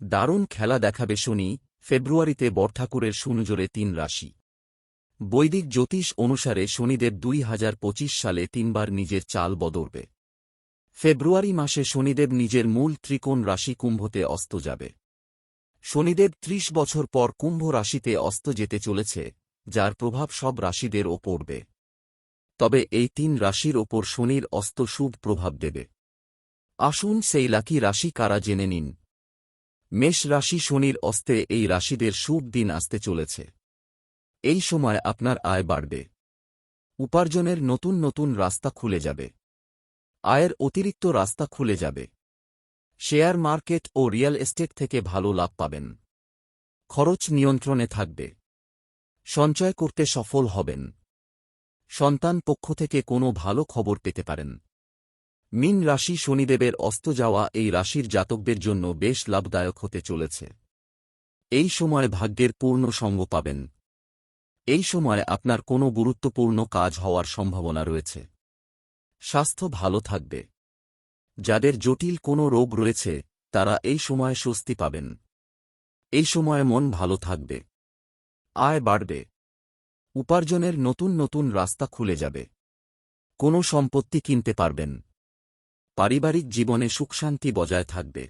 দারুণ খেলা দেখাবে শনি, ফেব্রুয়ারিতে বরঠাকুরের সুনজরে তিন রাশি। বৈদিক জ্যোতিষ অনুসারে শনিদেব দুই হাজার পঁচিশ সালে তিনবার নিজের চাল বদলবে। ফেব্রুয়ারি মাসে শনিদেব নিজের মূল ত্রিকোণ রাশি কুম্ভতে অস্ত যাবে। শনিদেব ত্রিশ বছর পর কুম্ভ রাশিতে অস্ত যেতে চলেছে, যার প্রভাব সব রাশিদের ও পড়বে। তবে এই তিন রাশির ওপর শনির অস্ত শুভ প্রভাব দেবে। আসুন সেই লাকি রাশি কারা জেনে নিন। মেষ রাশি শনির অস্তে এই রাশিদের শুভ দিন আসতে চলেছে। এই সময় আপনার আয় বাড়বে। উপার্জনের নতুন নতুন রাস্তা খুলে যাবে। আয়ের অতিরিক্ত রাস্তা খুলে যাবে। শেয়ার মার্কেট ও রিয়েল এস্টেট থেকে ভালো লাভ পাবেন। খরচ নিয়ন্ত্রণে থাকবে। সঞ্চয় করতে সফল হবেন। সন্তান পক্ষ থেকে কোনো ভালো খবর পেতে পারেন। মিন রাশি শনিদেবের অস্ত যাওয়া এই রাশির জাতকদের জন্য বেশ লাভদায়ক হতে চলেছে। এই সময় ভাগ্যের পূর্ণ সঙ্গ পাবেন। এই সময় আপনার কোনো গুরুত্বপূর্ণ কাজ হওয়ার সম্ভাবনা রয়েছে। স্বাস্থ্য ভালো থাকবে। যাদের জটিল কোনো রোগ রয়েছে, তারা এই সময় স্বস্তি পাবেন। এই সময় মন ভালো থাকবে। আয় বাড়বে। উপার্জনের নতুন নতুন রাস্তা খুলে যাবে। কোনো সম্পত্তি কিনতে পারবেন। পারিবারিক জীবনে সুখশান্তি বজায় থাকবে।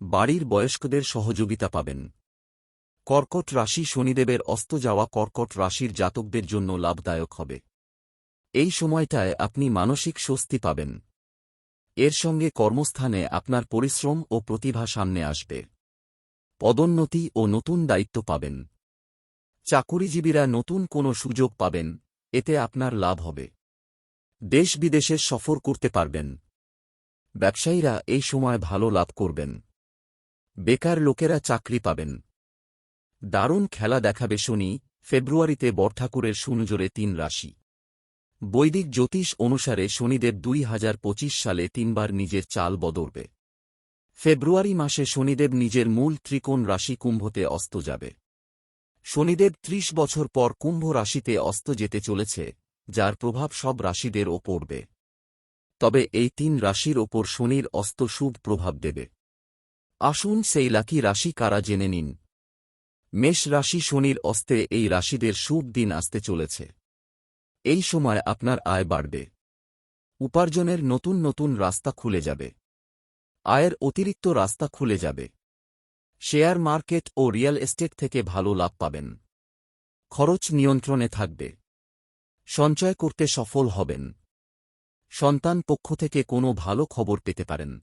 বাড়ির বয়স্কদের সহযোগিতা পাবেন। কর্কট রাশি শনিদেবের অস্ত যাওয়া কর্কট রাশির জাতকদের জন্য লাভদায়ক হবে। এই সময়টায় আপনি মানসিক স্বস্তি পাবেন। এর সঙ্গে কর্মস্থানে আপনার পরিশ্রম ও প্রতিভা সামনে আসবে। পদোন্নতি ও নতুন দায়িত্ব পাবেন। চাকুরিজীবীরা নতুন কোনো সুযোগ পাবেন, এতে আপনার লাভ হবে। দেশ বিদেশে সফর করতে পারবেন। ব্যবসায়ীরা এই সময় ভালো লাভ করবেন। বেকার লোকেরা চাকরি পাবেন। দারুণ খেলা দেখাবে শনি, ফেব্রুয়ারিতে বরঠাকুরের সুনজরে তিন রাশি। বৈদিক জ্যোতিষ অনুসারে শনিদেব দুই হাজার পঁচিশ সালে তিনবার নিজের চাল বদলবে। ফেব্রুয়ারি মাসে শনিদেব নিজের মূল ত্রিকোণ রাশি কুম্ভতে অস্ত যাবে। শনিদেব ত্রিশ বছর পর কুম্ভ রাশিতে অস্ত যেতে চলেছে, যার প্রভাব সব রাশিদের ও পড়বে। তবে এই তিন রাশির ওপর শনির অস্ত শুভ প্রভাব দেবে। আসুন সেই লাকি রাশি কারা জেনে নিন। মেষ রাশি শনির অস্তে এই রাশিদের শুভ দিন আসতে চলেছে। এই সময় আপনার আয় বাড়বে। উপার্জনের নতুন নতুন রাস্তা খুলে যাবে। আয়ের অতিরিক্ত রাস্তা খুলে যাবে। শেয়ার মার্কেট ও রিয়েল এস্টেট থেকে ভালো লাভ পাবেন। খরচ নিয়ন্ত্রণে থাকবে। সঞ্চয় করতে সফল হবেন। সন্তান পক্ষ থেকে কোনো ভালো খবর পেতে পারেন।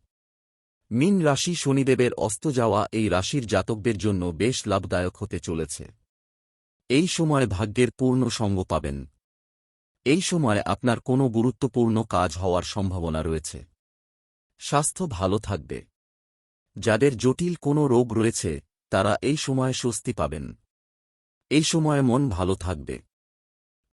মিন রাশি শনিদেবের অস্ত যাওয়া এই রাশির জাতকদের জন্য বেশ লাভদায়ক হতে চলেছে। এই সময় ভাগ্যের পূর্ণ সঙ্গ পাবেন। এই সময় আপনার কোনো গুরুত্বপূর্ণ কাজ হওয়ার সম্ভাবনা রয়েছে। স্বাস্থ্য ভালো থাকবে। যাদের জটিল কোনো রোগ রয়েছে, তারা এই সময় স্বস্তি পাবেন। এই সময় মন ভালো থাকবে।